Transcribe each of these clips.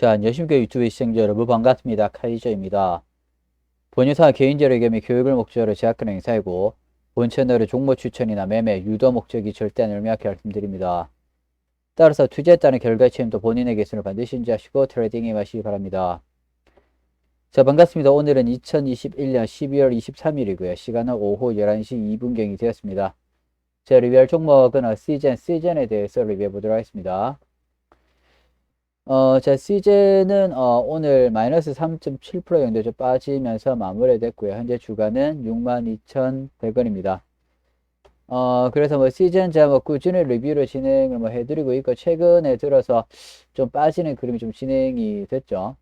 자, 안녕하십니까 유튜브 시청자 여러분 반갑습니다. 카이저입니다. 본유사 개인적으로 겸 교육을 목적으로 제작하는 행사이고 본 채널의 종목 추천이나 매매, 유도 목적이 절대 명확히 말씀드립니다. 따라서 투자에 따른 결과 책임도 본인의 계산을 반드시 인지하시고 트레이딩에 마시기 바랍니다. 자, 반갑습니다. 오늘은 2021년 12월 23일이고요. 시간은 오후 11시 2분경이 되었습니다. 제 리뷰할 종목은 시젠, 시젠에 대해서 리뷰해 보도록 하겠습니다. 어, 자, 시제는 어, 오늘 마이너스 3.7% 정도 좀 빠지면서 마무리됐고요. 현재 주가는 62,100원입니다. 어, 그래서 뭐 시즌 제가 뭐 꾸준히 리뷰를 진행을 뭐 해드리고 있고 최근에 들어서 좀 빠지는 그림이 좀 진행이 됐죠.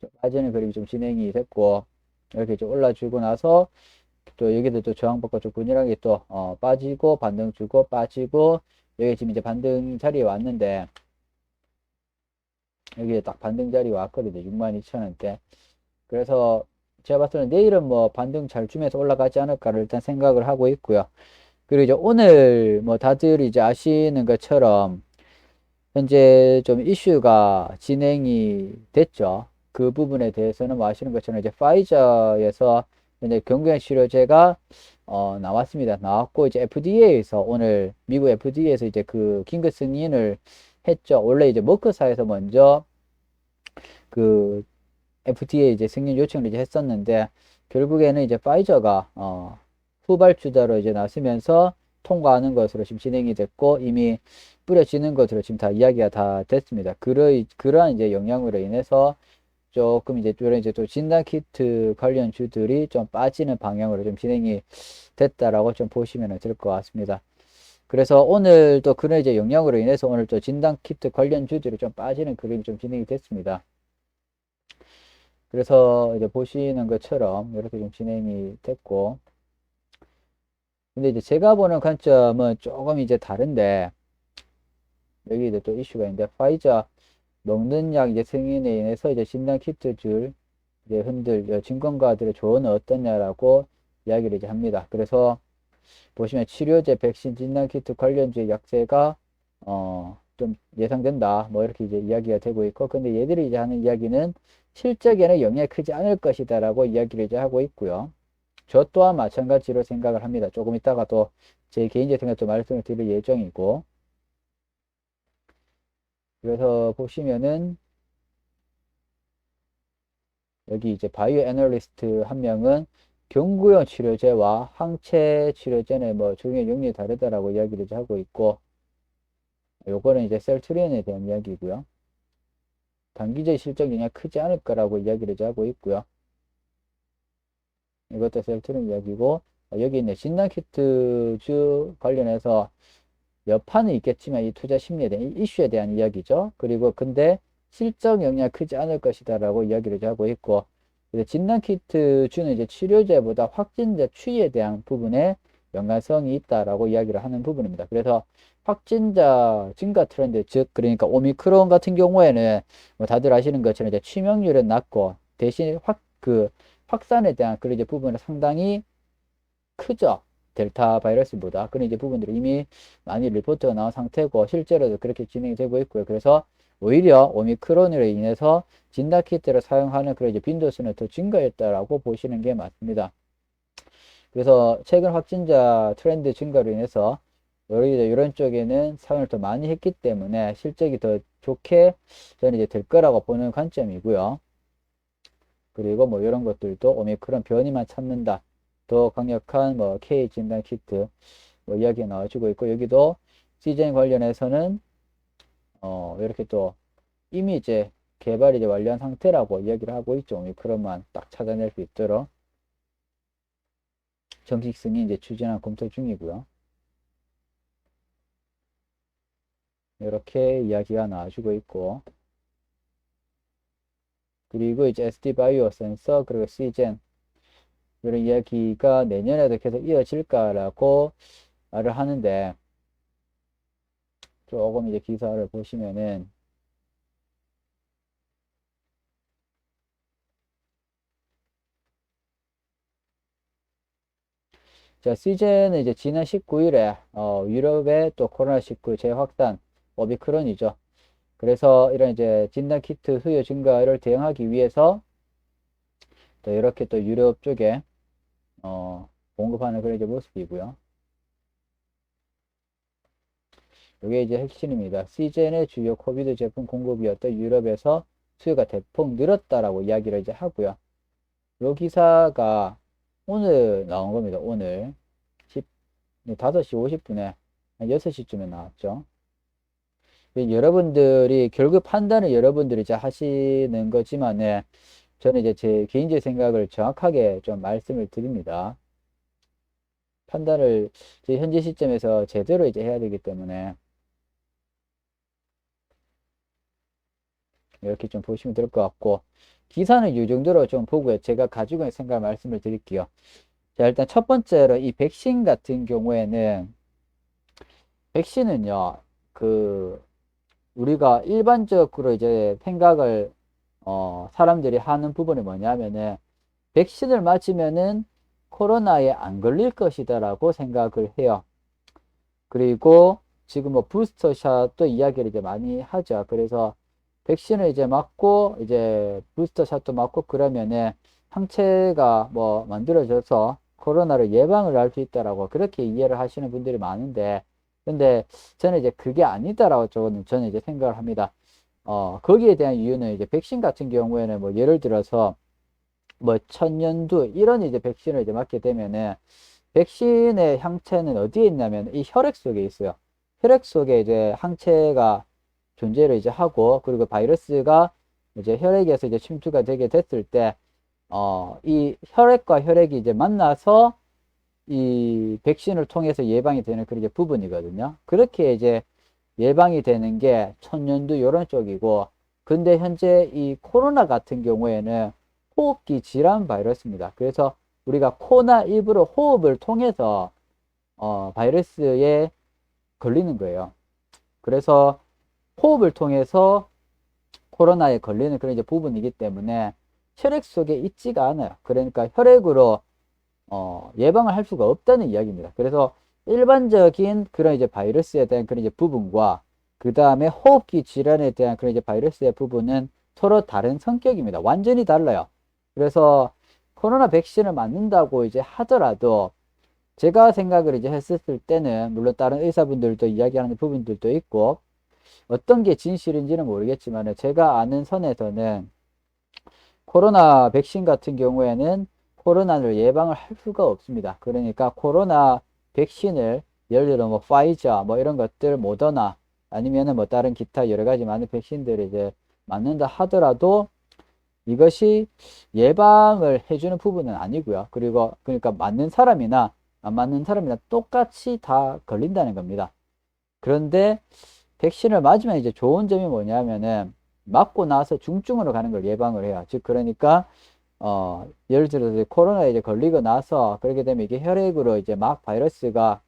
좀 빠지는 그림이 좀 진행이 됐고 이렇게 좀 올라주고 나서 또 여기도 또 저항받고 좀 균일하게 또 어, 빠지고 반등 주고 빠지고 여기 지금 이제 반등 자리에 왔는데 여기에 딱 반등 자리 왔거든요. 62,000원대. 그래서 제가 봤을 때는 내일은 뭐 반등 잘 주면서 올라가지 않을까를 일단 생각을 하고 있고요. 그리고 이제 오늘 뭐 다들 이제 아시는 것처럼 현재 좀 이슈가 진행이 됐죠. 그 부분에 대해서는 뭐 아시는 것처럼 이제 파이저에서 현재 경구형 치료제가 어, 나왔습니다. 나왔고 이제 FDA에서 오늘 미국 FDA에서 이제 그 긴급 승인을 했죠. 원래 이제 머크사에서 먼저 그 FDA 이제 승인 요청을 이제 했었는데 결국에는 이제 파이저가 어 후발주자로 이제 나서면서 통과하는 것으로 지금 진행이 됐고 이미 뿌려지는 것으로 지금 다 이야기가 다 됐습니다. 그러 그러한 이제 영향으로 인해서 조금 이제 이런 이제 또 진단 키트 관련 주들이 좀 빠지는 방향으로 좀 진행이 됐다라고 좀 보시면 될 것 같습니다. 그래서 오늘 또 그런 이제 영향으로 인해서 오늘 또 진단 키트 관련 주들이 좀 빠지는 그림이 좀 진행이 됐습니다. 그래서 이제 보시는 것처럼 이렇게 좀 진행이 됐고 근데 이제 제가 보는 관점은 조금 이제 다른데 여기 이제 또 이슈가 있는데 파이자 먹는 약 이제 승인에 인해서 이제 진단 키트 줄 이제 흔들 증권가들의 조언은 어떠냐라고 이야기를 이제 합니다. 그래서 보시면 치료제, 백신, 진단 키트 관련주의 약세가 어, 좀 예상된다. 뭐 이렇게 이제 이야기가 되고 있고 근데 얘들이 이제 하는 이야기는 실적에는 영향이 크지 않을 것이다라고 이야기를 이제 하고 있고요. 저 또한 마찬가지로 생각을 합니다. 조금 이따가 또 제 개인적 생각도 말씀을 드릴 예정이고 그래서 보시면은 여기 이제 바이오 애널리스트 한 명은 경구용 치료제와 항체 치료제는 뭐 적용의 용리이 다르다라고 이야기를 하고 있고 요거는 이제 셀트리온에 대한 이야기고요. 단기적 실적 영향 크지 않을 거라고 이야기를 하고 있고요. 이것도 셀트리온 이야기고 여기 있는 진단 키트주 관련해서 여파는 있겠지만 이 투자 심리에 대한 이슈에 대한 이야기죠. 그리고 근데 실적 영향 크지 않을 것이다라고 이야기를 하고 있고 진단키트 주는 이제 치료제보다 확진자 추이에 대한 부분에 연관성이 있다라고 이야기를 하는 부분입니다. 그래서 확진자 증가 트렌드, 즉 그러니까 오미크론 같은 경우에는 뭐 다들 아시는 것처럼 이제 치명률은 낮고 대신 확 그 확산에 대한 그런 이제 부분은 상당히 크죠. 델타 바이러스보다 그런 이제 부분들이 이미 많이 리포트가 나온 상태고 실제로도 그렇게 진행이 되고 있고요. 그래서 오히려 오미크론으로 인해서 진단키트를 사용하는 그런 이제 빈도수는 더 증가했다라고 보시는 게 맞습니다. 그래서 최근 확진자 트렌드 증가로 인해서 오히려 이런 쪽에는 사용을 더 많이 했기 때문에 실적이 더 좋게 저는 이제 될 거라고 보는 관점이고요. 그리고 뭐 이런 것들도 오미크론 변이만 찾는다. 더 강력한 뭐 K 진단 키트 뭐 이야기가 나와주고 있고 여기도 시즌 관련해서는 어, 이렇게 또 이미 이제 개발이 이제 완료한 상태라고 이야기를 하고 있죠. 오미크론만 딱 찾아낼 수 있도록. 정식 승인 이제 추진한 검토 중이고요. 이렇게 이야기가 나와주고 있고 그리고 이제 SD 바이오 센서 그리고 시젠 이런 이야기가 내년에도 계속 이어질까라고 말을 하는데 조금 이제 기사를 보시면은 자, 시즌은 이제 지난 19일에 어, 유럽의 또 코로나19 재확산 오미크론이죠. 그래서 이런 이제 진단 키트 수요 증가를 대응하기 위해서 또 이렇게 또 유럽 쪽에 어, 공급하는 그런 이제 모습이고요. 이게 이제 핵심입니다. 시젠의 주요 코비드 제품 공급이었던 유럽에서 수요가 대폭 늘었다라고 이야기를 이제 하고요. 요 기사가 오늘 나온 겁니다. 오늘 10, 5시 50분에 한 6시쯤에 나왔죠. 여러분들이 결국 판단을 여러분들이 이제 하시는 거지만은 저는 이제 제 개인적 생각을 정확하게 좀 말씀을 드립니다. 판단을 현재 시점에서 제대로 이제 해야 되기 때문에 이렇게 좀 보시면 될 것 같고 기사는 이 정도로 좀 보고요. 제가 가지고 있는 생각을 말씀을 드릴게요. 자 일단 첫 번째로 이 백신 같은 경우에는 백신은요 그 우리가 일반적으로 이제 생각을 어 사람들이 하는 부분이 뭐냐면은 백신을 맞으면은 코로나에 안 걸릴 것이다라고 생각을 해요. 그리고 지금 뭐 부스터샷도 이야기를 이제 많이 하죠. 그래서 백신을 이제 맞고 이제 부스터 샷도 맞고 그러면은 항체가 뭐 만들어져서 코로나를 예방을 할 수 있다라고 그렇게 이해를 하시는 분들이 많은데 근데 저는 이제 그게 아니다라고 저는 저는 이제 생각을 합니다. 어 거기에 대한 이유는 이제 백신 같은 경우에는 뭐 예를 들어서 뭐 천년두 이런 이제 백신을 이제 맞게 되면은 백신의 항체는 어디에 있냐면 이 혈액 속에 있어요. 혈액 속에 이제 항체가 존재를 이제 하고 그리고 바이러스가 이제 혈액에서 이제 침투가 되게 됐을 때 어, 이 혈액과 혈액이 이제 만나서 이 백신을 통해서 예방이 되는 그런 부분이거든요. 그렇게 이제 예방이 되는 게 천년두 이런 쪽이고 근데 현재 이 코로나 같은 경우에는 호흡기 질환 바이러스입니다. 그래서 우리가 코나 입으로 호흡을 통해서 어, 바이러스에 걸리는 거예요. 그래서 호흡을 통해서 코로나에 걸리는 그런 이제 부분이기 때문에 혈액 속에 있지가 않아요. 그러니까 혈액으로 어, 예방을 할 수가 없다는 이야기입니다. 그래서 일반적인 그런 이제 바이러스에 대한 그런 이제 부분과 그 다음에 호흡기 질환에 대한 그런 이제 바이러스의 부분은 서로 다른 성격입니다. 완전히 달라요. 그래서 코로나 백신을 맞는다고 이제 하더라도 제가 생각을 이제 했었을 때는 물론 다른 의사분들도 이야기하는 부분들도 있고 어떤 게 진실인지는 모르겠지만 제가 아는 선에서는 코로나 백신 같은 경우에는 코로나를 예방을 할 수가 없습니다. 그러니까 코로나 백신을 예를 들어 뭐 파이자 뭐 이런 것들 모더나 아니면은 뭐 다른 기타 여러 가지 많은 백신들을 이제 맞는다 하더라도 이것이 예방을 해주는 부분은 아니고요. 그리고 그러니까 맞는 사람이나 안 맞는 사람이나 똑같이 다 걸린다는 겁니다. 그런데 백신을 맞으면 이제 좋은 점이 뭐냐면은 맞고 나서 중증으로 가는 걸 예방을 해요. 즉 그러니까 어 예를 들어서 코로나에 이제 걸리고 나서 그렇게 되면 이게 혈액으로 이제 막 바이러스가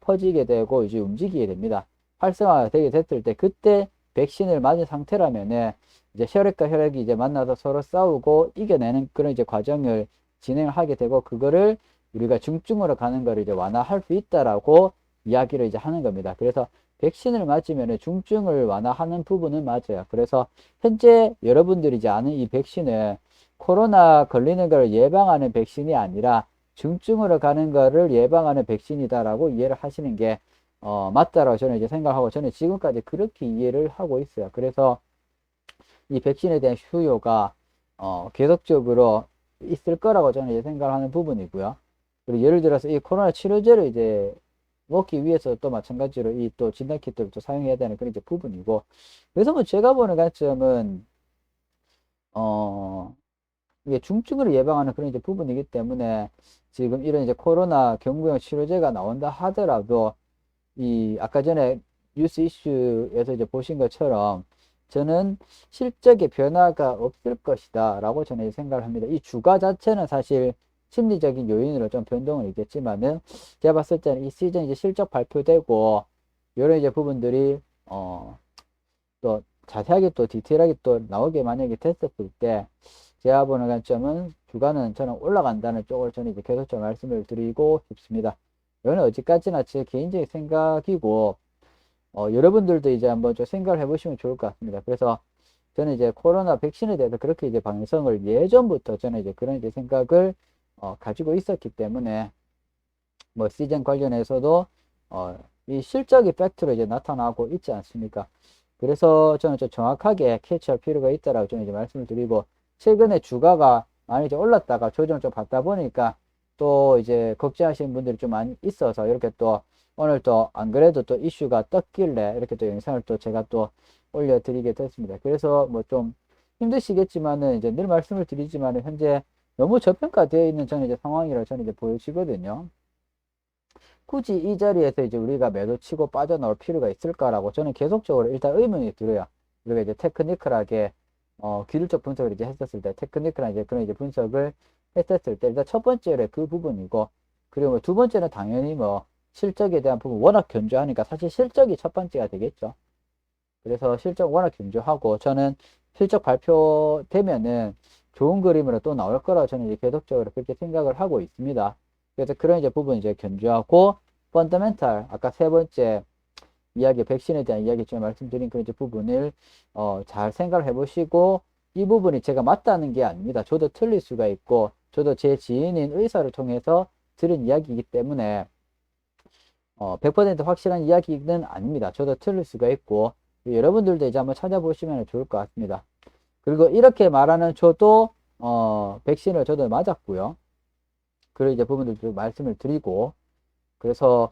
퍼지게 되고 이제 움직이게 됩니다. 활성화가 되게 됐을 때 그때 백신을 맞은 상태라면은 이제 혈액과 혈액이 이제 만나서 서로 싸우고 이겨내는 그런 이제 과정을 진행을 하게 되고 그거를 우리가 중증으로 가는 거를 이제 완화할 수 있다라고 이야기를 이제 하는 겁니다. 그래서 백신을 맞으면 중증을 완화하는 부분은 맞아요. 그래서 현재 여러분들이 이제 아는 이 백신은 코로나 걸리는 걸 예방하는 백신이 아니라 중증으로 가는 거를 예방하는 백신이다라고 이해를 하시는 게 어, 맞다라고 저는 이제 생각하고 저는 지금까지 그렇게 이해를 하고 있어요. 그래서 이 백신에 대한 수요가 어, 계속적으로 있을 거라고 저는 이제 생각하는 부분이고요. 그리고 예를 들어서 이 코로나 치료제를 이제 먹기 위해서 또 마찬가지로 이 또 진단키트를 또 사용해야 되는 그런 이제 부분이고 그래서 뭐 제가 보는 관점은 어 이게 중증을 예방하는 그런 이제 부분이기 때문에 지금 이런 이제 코로나 경구용 치료제가 나온다 하더라도 이 아까 전에 뉴스 이슈에서 이제 보신 것처럼 저는 실적의 변화가 없을 것이다 라고 저는 생각을 합니다. 이 주가 자체는 사실 심리적인 요인으로 좀 변동은 있겠지만은 제가 봤을 때는 이 시즌 이제 실적 발표되고 이런 이제 부분들이 어 또 자세하게 또 디테일하게 또 나오게 만약에 됐었을 때 제가 보는 관점은 주가는 저는 올라간다는 쪽을 저는 이제 계속 좀 말씀을 드리고 싶습니다. 이거는 어디까지나 제 개인적인 생각이고 어, 여러분들도 이제 한번 좀 생각을 해보시면 좋을 것 같습니다. 그래서 저는 이제 코로나 백신에 대해서 그렇게 이제 방향성을 예전부터 저는 이제 그런 이제 생각을 어, 가지고 있었기 때문에 뭐 시즌 관련해서도 어, 이 실적이 팩트로 이제 나타나고 있지 않습니까? 그래서 저는 좀 정확하게 캐치할 필요가 있다라고 저는 이제 말씀을 드리고 최근에 주가가 많이 이제 올랐다가 조정을 좀 받다 보니까 또 이제 걱정하시는 분들이 좀 많이 있어서 이렇게 또 오늘 또 안 그래도 또 이슈가 떴길래 이렇게 또 영상을 또 제가 또 올려드리게 됐습니다. 그래서 뭐 좀 힘드시겠지만은 이제 늘 말씀을 드리지만은 현재 너무 저평가되어 있는 저는 이제 상황이라 저는 이제 보여지거든요. 굳이 이 자리에서 이제 우리가 매도 치고 빠져나올 필요가 있을까라고 저는 계속적으로 일단 의문이 들어요. 우리가 이제 테크니컬하게 어, 기술적 분석을 이제 했었을 때, 테크니컬한 이제 그런 이제 분석을 했었을 때, 일단 첫 번째로 그 부분이고, 그리고 뭐두 번째는 당연히 뭐 실적에 대한 부분 워낙 견조하니까 사실 실적이 첫 번째가 되겠죠. 그래서 실적 워낙 견조하고 저는 실적 발표되면은 좋은 그림으로 또 나올 거라고 저는 이제 계속적으로 그렇게 생각을 하고 있습니다. 그래서 그런 이제 부분 이제 견조하고 펀더멘탈 아까 세 번째 이야기 백신에 대한 이야기 중에 말씀드린 그런 이제 부분을 어, 잘 생각을 해보시고 이 부분이 제가 맞다는 게 아닙니다. 저도 틀릴 수가 있고 저도 제 지인인 의사를 통해서 들은 이야기이기 때문에 어, 100% 확실한 이야기는 아닙니다. 저도 틀릴 수가 있고 여러분들도 이제 한번 찾아보시면 좋을 것 같습니다. 그리고 이렇게 말하는 저도 어, 백신을 저도 맞았고요. 그런 이제 부분들도 말씀을 드리고 그래서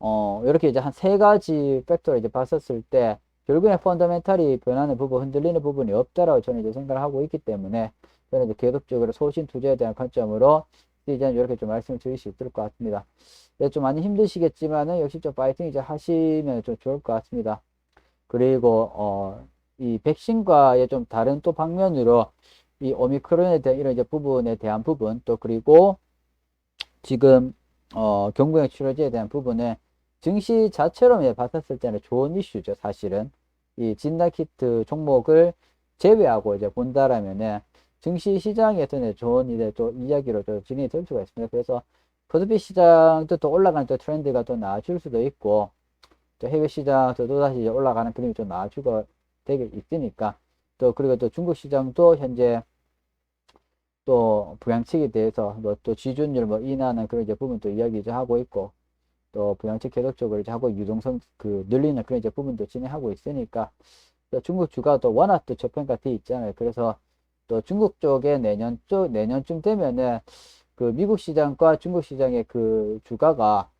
어, 이렇게 이제 한 세 가지 팩터를 이제 봤었을 때 결국에 펀더멘탈이 변하는 부분, 흔들리는 부분이 없다라고 저는 이제 생각을 하고 있기 때문에 저는 이제 계속적으로 소신 투자에 대한 관점으로 이제 이렇게 좀 말씀을 드릴 수 있을 것 같습니다. 네, 좀 많이 힘드시겠지만은 역시 좀 파이팅 이제 하시면 좀 좋을 것 같습니다. 그리고 어, 이 백신과의 좀 다른 또 방면으로 이 오미크론에 대한 이런 이제 부분에 대한 부분 또 그리고 지금 어, 경구형 치료제에 대한 부분에 증시 자체로 봤었을 때는 좋은 이슈죠 사실은 이 진단 키트 종목을 제외하고 이제 본다라면은 증시 시장에서는 좋은 이제 또 이야기로 또 진행이 될 수가 있습니다. 그래서 코스피 시장도 또 올라가는 또 트렌드가 또 나아질 수도 있고 또 해외 시장도 또 다시 올라가는 그림이 좀 나아지고 되게 있으니까 또 그리고 또 중국 시장도 현재 또 부양책에 대해서 뭐 또 지준율 뭐 인하는 그런 이제 부분도 이야기 이제 하고 있고 또 부양책 계속적으로 이제 하고 유동성 그 늘리는 그런 이제 부분도 진행하고 있으니까 또 중국 주가도 워낙 또 저평가 돼 있잖아요. 그래서 또 중국 쪽에 내년 쪽 내년쯤 되면은 그 미국 시장과 중국 시장의 그 주가가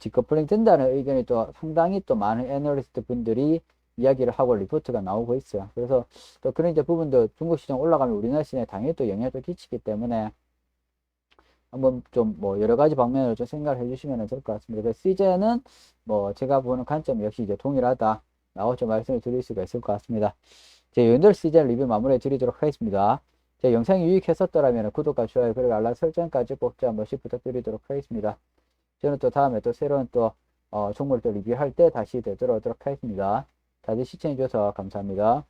디커플링 된다는 의견이 또 상당히 또 많은 애널리스트 분들이 이야기를 하고 리포트가 나오고 있어요. 그래서 또 그런 이제 부분도 중국 시장 올라가면 우리나라 시장에 당연히 또 영향을 끼치기 때문에 한번 좀 뭐 여러 가지 방면으로 좀 생각을 해주시면 될 것 같습니다. 그래서 CJ는 뭐 제가 보는 관점 역시 이제 동일하다. 라고 좀 말씀을 드릴 수가 있을 것 같습니다. 제 연들 CJ 리뷰 마무리 드리도록 하겠습니다. 제 영상이 유익했었더라면 구독과 좋아요 그리고 알람 설정까지 꼭한 번씩 부탁드리도록 하겠습니다. 저는 또 다음에 또 새로운 또 어, 종목을 또 리뷰할 때 다시 되돌아오도록 하겠습니다. 다들 시청해주셔서 감사합니다.